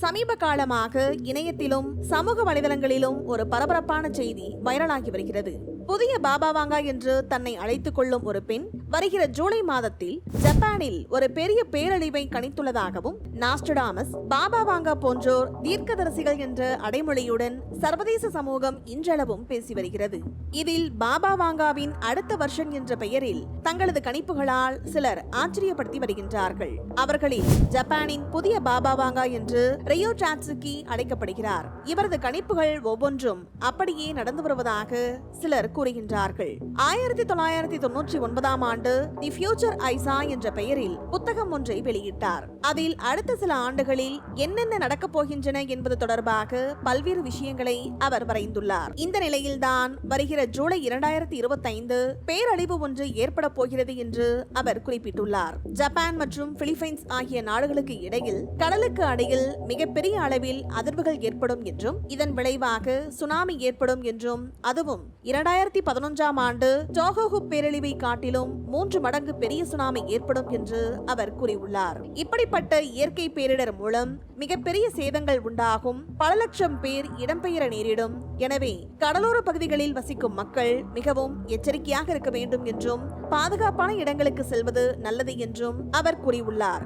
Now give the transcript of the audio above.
சமீப காலமாக இணையத்திலும் சமூக வலைதளங்களிலும் ஒரு பரபரப்பான செய்தி வைரலாகி வருகிறது. புதிய பாபா வாங்கா என்று தன்னை அழைத்துக் கொள்ளும் ஒரு பெண் வருகிற ஜூலை மாதத்தில் ஜப்பானில் ஒரு பெரிய பேரழிவை கணித்துள்ளதாகவும் நாஸ்டடாமஸ் பாபா வாங்கா போன்றோர் தீர்க்கதரிசிகள் என்ற அடைமொழியுடன் சர்வதேச சமூகம் இன்றளவும் பேசி வருகிறது. இதில் பாபா வாங்காவின் அடுத்த வருஷம் என்ற பெயரில் தங்களது கணிப்புகளால் சிலர் ஆச்சரியப்படுத்தி வருகின்றார்கள். அவர்களில் ஜப்பானின் புதிய பாபா வாங்கா என்று ரியோ டாட்சுகி அழைக்கப்படுகிறார். இவரது கணிப்புகள் ஒவ்வொன்றும் அப்படியே நடந்து வருவதாக சிலர் கூறுகின்றார்கள். ஆயிரத்தி தொள்ளாயிரத்தி தொன்னூற்றி ஒன்பதாம் ஆண்டு தி ஃபியூச்சர் ஐசா என்ற பெயரில் புத்தகம் ஒன்றை வெளியிட்டார். அதில் அடுத்த சில ஆண்டுகளில் என்னென்ன நடக்கப் போகின்றன என்பது தொடர்பாக பல்வேறு விஷயங்களை அவர் வரைந்துள்ளார். இந்த நிலையில்தான் வருகிற ஜூலை இரண்டாயிரத்தி இருபத்தைந்து பேரழிவு ஒன்று ஏற்பட போகிறது என்று அவர் குறிப்பிட்டுள்ளார். ஜப்பான் மற்றும் பிலிப்பைன்ஸ் ஆகிய நாடுகளுக்கு இடையில் கடலுக்கு அடியில் மிகப்பெரிய அளவில் அதிர்வுகள் ஏற்படும் என்றும் இதன் விளைவாக சுனாமி ஏற்படும் என்றும் அதுவும் இரண்டாயிரத்தி பதினொன்றாம் ஆண்டு டோஹோஹு பேரழிவை காட்டிலும் மூன்று மடங்கு பெரிய சுனாமி ஏற்படும் என்று அவர் கூறியுள்ளார். இப்படிப்பட்ட இயற்கை பேரிடர் மூலம் மிகப்பெரிய சேதங்கள் உண்டாகும். பல லட்சம் பேர் இடம்பெயர நேரிடும். எனவே கடலோர பகுதிகளில் வசிக்கும் மக்கள் மிகவும் எச்சரிக்கையாக இருக்க வேண்டும் என்றும் பாதுகாப்பான இடங்களுக்கு செல்வது நல்லது என்றும் அவர் கூறியுள்ளார்.